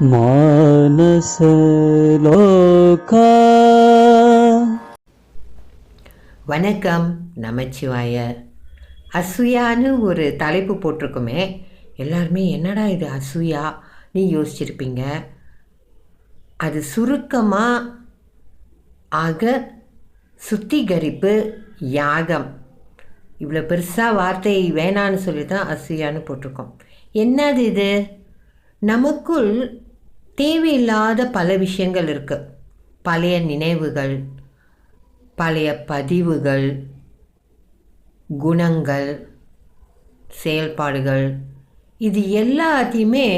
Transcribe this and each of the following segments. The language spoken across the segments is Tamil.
மானசலோகா வணக்கம் நமச்சிவாய. அசூயான்னு ஒரு தலைப்பு போட்டிருக்குமே. எல்லாருமே என்னடா இது அசூயா? நீ யோசிச்சிருப்பீங்க. அது சுருக்கமாக ஆக சுத்திகரிப்பு யாகம். இவ்வளோ பெருசாக வார்த்தை வேணான்னு சொல்லி தான் அசூயான்னு போட்டிருக்கோம். என்னது இது? நமக்குள் தேவையில்லாத பல விஷயங்கள் இருக்குது பழைய நினைவுகள் பழைய பதிவுகள் குணங்கள் செயல்பாடுகள். இது எல்லாத்தையுமே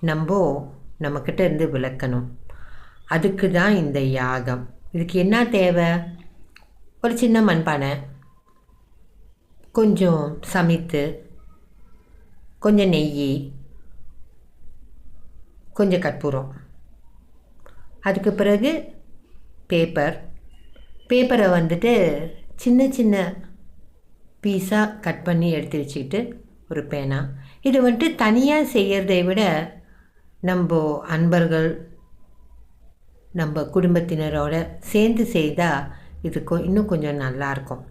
நம்ம நம்மக்கிட்ட இருந்து விளக்கணும். அதுக்கு தான் இந்த யாகம். இதுக்கு என்ன தேவை? ஒரு சின்ன மண்பானை. கொஞ்சம் சமைத்து கொஞ்சம் நெய் கொஞ்சம் கற்பூரம் அதுக்கு பிறகு பேப்பர் பேப்பரை வந்துட்டு சின்ன சின்ன பீஸாக கட் பண்ணி எடுத்து வச்சுக்கிட்டு ஒரு பேனா. இது வந்துட்டு தனியாக செய்கிறதை விட நம்ம அன்பர்கள் நம்ம குடும்பத்தினரோட சேர்ந்து செய்தால் இதுக்கு இன்னும் கொஞ்சம் நல்லாயிருக்கும்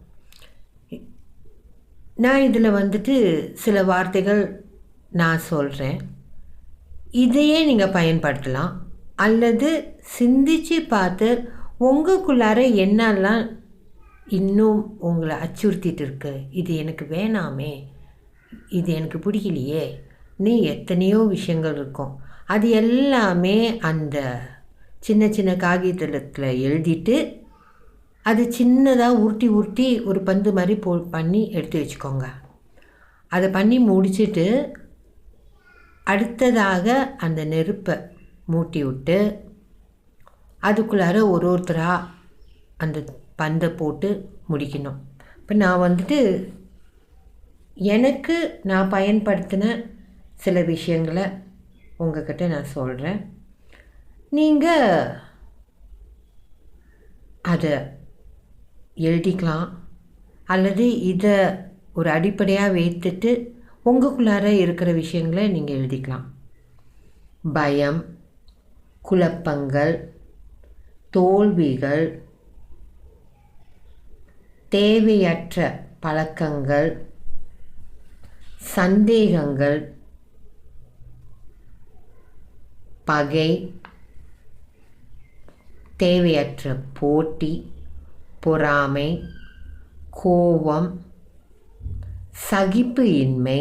நான் இதில் வந்துட்டு சில வார்த்தைகள் நான் சொல்கிறேன் இதையே நீங்கள் பயன்படுத்தலாம். அல்லது சிந்திச்சு பார்த்து உங்களுக்குள்ளார என்னெல்லாம் இன்னும் உங்களை அச்சுறுத்திட்டு இருக்கு. இது எனக்கு வேணாமே. இது எனக்கு பிடிக்கலையே. நீ எத்தனையோ விஷயங்கள் இருக்கும். அது எல்லாமே அந்த சின்ன சின்ன காகிதத்தில் எழுதிட்டு அது சின்னதாக உருட்டி உருட்டி ஒரு பந்து மாதிரி போ பண்ணி எடுத்து வச்சுக்கோங்க. அதை பண்ணி முடிச்சுட்டு அடுத்ததாக அந்த நெருப்பை மூட்டி விட்டு அதுக்குள்ளார ஒரு ஒருத்தராக அந்த பந்தை போட்டு முடிக்கணும். இப்போ நான் வந்துட்டு எனக்கு நான் பயன்படுத்தின சில விஷயங்களை உங்ககிட்ட நான் சொல்கிறேன் நீங்கள் அதை எழுதிக்கலாம். அல்லது இதை ஒரு அடிப்படையாக வைத்துட்டு உங்களுக்குள்ளார இருக்கிற விஷயங்களை நீங்கள் எழுதிக்கலாம். பயம் குழப்பங்கள் தோல்விகள் தேவையற்ற பழக்கங்கள் சந்தேகங்கள் பகை தேவையற்ற போட்டி பொறாமை கோபம் சகிப்பு இன்மை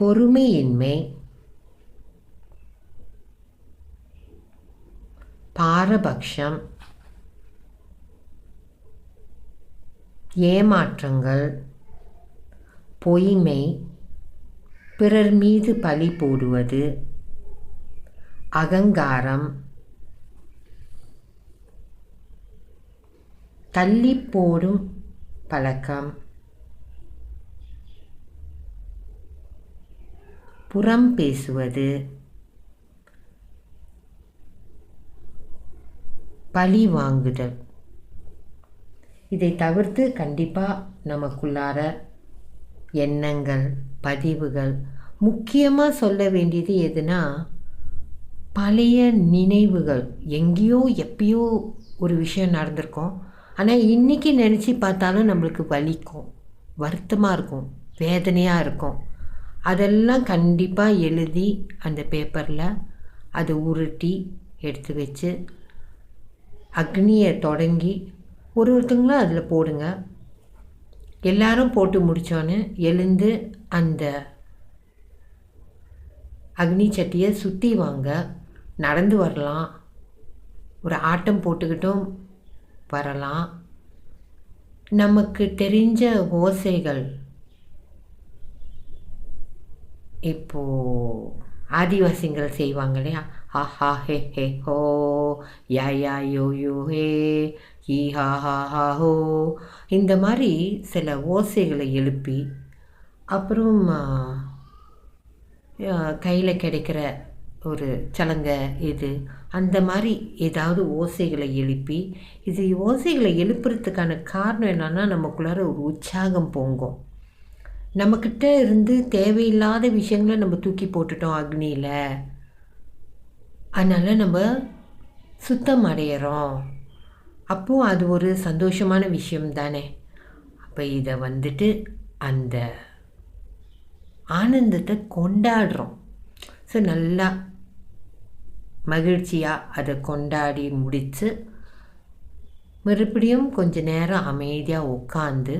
பொறுமையின்மை பாரபட்சம் ஏமாற்றங்கள் பொய்மை பிறர் மீது பழி போடுவது அகங்காரம் தள்ளி போடும் பழக்கம். புறம் பேசுவது. பழி வாங்குதல். இதை தவிர்த்து கண்டிப்பாக நமக்குள்ளார எண்ணங்கள் பதிவுகள் முக்கியமாக சொல்ல வேண்டியது எதுனா பழைய நினைவுகள். எங்கேயோ எப்பயோ ஒரு விஷயம் நடந்திருக்கோம். ஆனால் இன்றைக்கி நினச்சி பார்த்தாலும் நம்மளுக்கு வலிக்கும். வருத்தமாக இருக்கும். வேதனையாக இருக்கும். அதெல்லாம் கண்டிப்பாக எழுதி அந்த பேப்பரில் அதை உருட்டி எடுத்து வச்சு அக்னியை தொடங்கி ஒரு ஒருத்தங்களும் அதில் போடுங்க. எல்லாரும் போட்டு முடித்தோன்னு எழுந்து அந்த அக்னி சட்டியை சுற்றி வாங்க. நடந்து வரலாம். ஒரு ஆட்டம் போட்டுக்கிட்டும். வரலாம். நமக்கு தெரிஞ்ச ஓசைகள். இப்போது ஆதிவாசிங்கள் செய்வாங்க இல்லையா? ஹா ஹா ஹே ஹே ஹோ யா யா யோ யோ ஹே ஹீ ஹா ஹா ஹா ஹோ. இந்த மாதிரி சில ஓசைகளை எழுப்பி அப்புறம் கையில் கிடைக்கிற ஒரு சலங்கை இது. அந்த மாதிரி ஏதாவது ஓசைகளை எழுப்பி இது ஓசைகளை எழுப்புறதுக்கான காரணம் என்னென்னா நமக்குள்ளார ஒரு உற்சாகம் பொங்கும். நம்மக்கிட்ட இருந்து தேவையில்லாத விஷயங்களை நம்ம தூக்கி போட்டுட்டோம் அக்னியில். அதனால் நம்ம சுத்தம் அடையிறோம். அப்போது அது ஒரு சந்தோஷமான விஷயம் தானே. அப்போ இதை வந்துட்டு அந்த ஆனந்தத்தை கொண்டாடுறோம். ஸோ நல்லா மகிழ்ச்சியாக அதை கொண்டாடி முடித்து மறுபடியும் கொஞ்ச நேரம் அமைதியாக உட்காந்து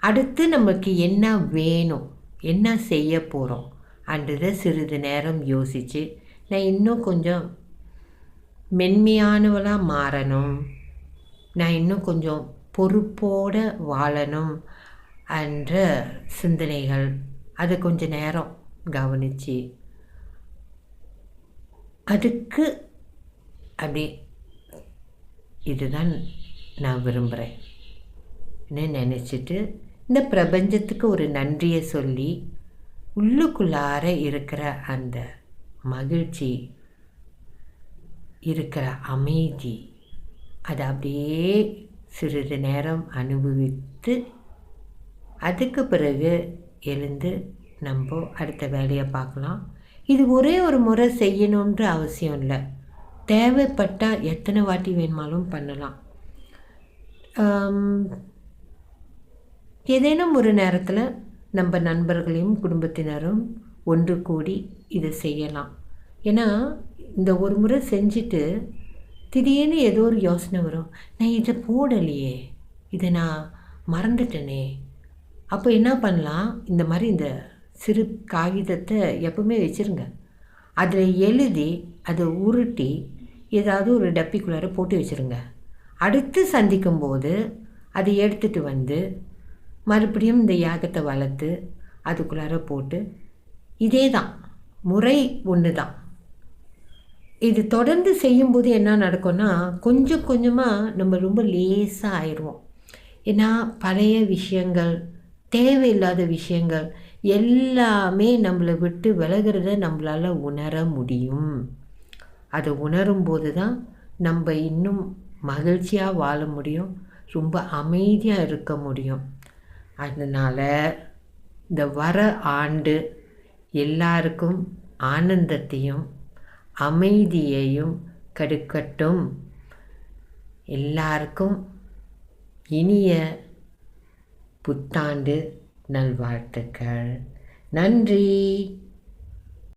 அடுத்து நமக்கு என்ன வேணும் என்ன செய்ய போகிறோம் அன்றதை சிறிது நேரம் யோசித்து நான் இன்னும் கொஞ்சம் மென்மையானவளாக மாறணும் நான் இன்னும் கொஞ்சம் பொறுப்போடு வாழணும் என்ற சிந்தனைகள் அதை கொஞ்ச நேரம் கவனித்து அதுக்கு அப்படி இதுதான் நான் விரும்புகிறேன் நினச்சிட்டு இந்த பிரபஞ்சத்துக்கு ஒரு நன்றியை சொல்லி உள்ளுக்குள்ளார இருக்கிற அந்த மகிழ்ச்சி இருக்கிற அமைதி அதை அப்படியே சிறிது நேரம் அனுபவித்து அதுக்கு பிறகு எழுந்து நம்ம அடுத்த வேலையை பார்க்கலாம். இது ஒரே ஒரு முறை செய்யணுன்ற அவசியம் இல்லை. தேவைப்பட்டால் எத்தனை வாட்டி வேணுமாலும் பண்ணலாம். ஏதேனும் ஒரு நேரத்தில் நம்ம நண்பர்களையும் குடும்பத்தினரும் ஒன்று கூடி இதை செய்யலாம். ஏன்னா இந்த ஒரு முறை செஞ்சுட்டு திடீர்னு ஏதோ ஒரு யோசனை வரும். நான் இதை போடலையே இதை நான் மறந்துட்டேனே. அப்போ என்ன பண்ணலாம்? இந்த மாதிரி இந்த சிறு காகிதத்தை எப்பவுமே வச்சுருங்க. அதில் எழுதி அதை உருட்டி ஏதாவது ஒரு டப்பிக்குள்ளார போட்டு வச்சுருங்க. அடுத்து சந்திக்கும் போது அதை எடுத்துகிட்டு வந்து மறுபடியும் இந்த யாகத்தை வளர்த்து அதுக்குள்ளார போட்டு இதே தான். முறை ஒன்று தான். இது தொடர்ந்து செய்யும்போது என்ன நடக்கும்னா கொஞ்சம் கொஞ்சமாக நம்ம ரொம்ப லேசாக ஆயிடுவோம். ஏன்னா பழைய விஷயங்கள் தேவையில்லாத விஷயங்கள் எல்லாமே நம்மளை விட்டு விலகிறத நம்மளால் உணர முடியும். அதை உணரும் போது தான் நம்ம இன்னும் மகிழ்ச்சியாக வாழ முடியும் ரொம்ப அமைதியாக இருக்க முடியும். அதனால் இந்த வர ஆண்டு எல்லாருக்கும் ஆனந்தத்தையும் அமைதியையும் கெடுக்கட்டும். எல்லாருக்கும் இனிய புத்தாண்டு நல்வாழ்த்துக்கள். நன்றி.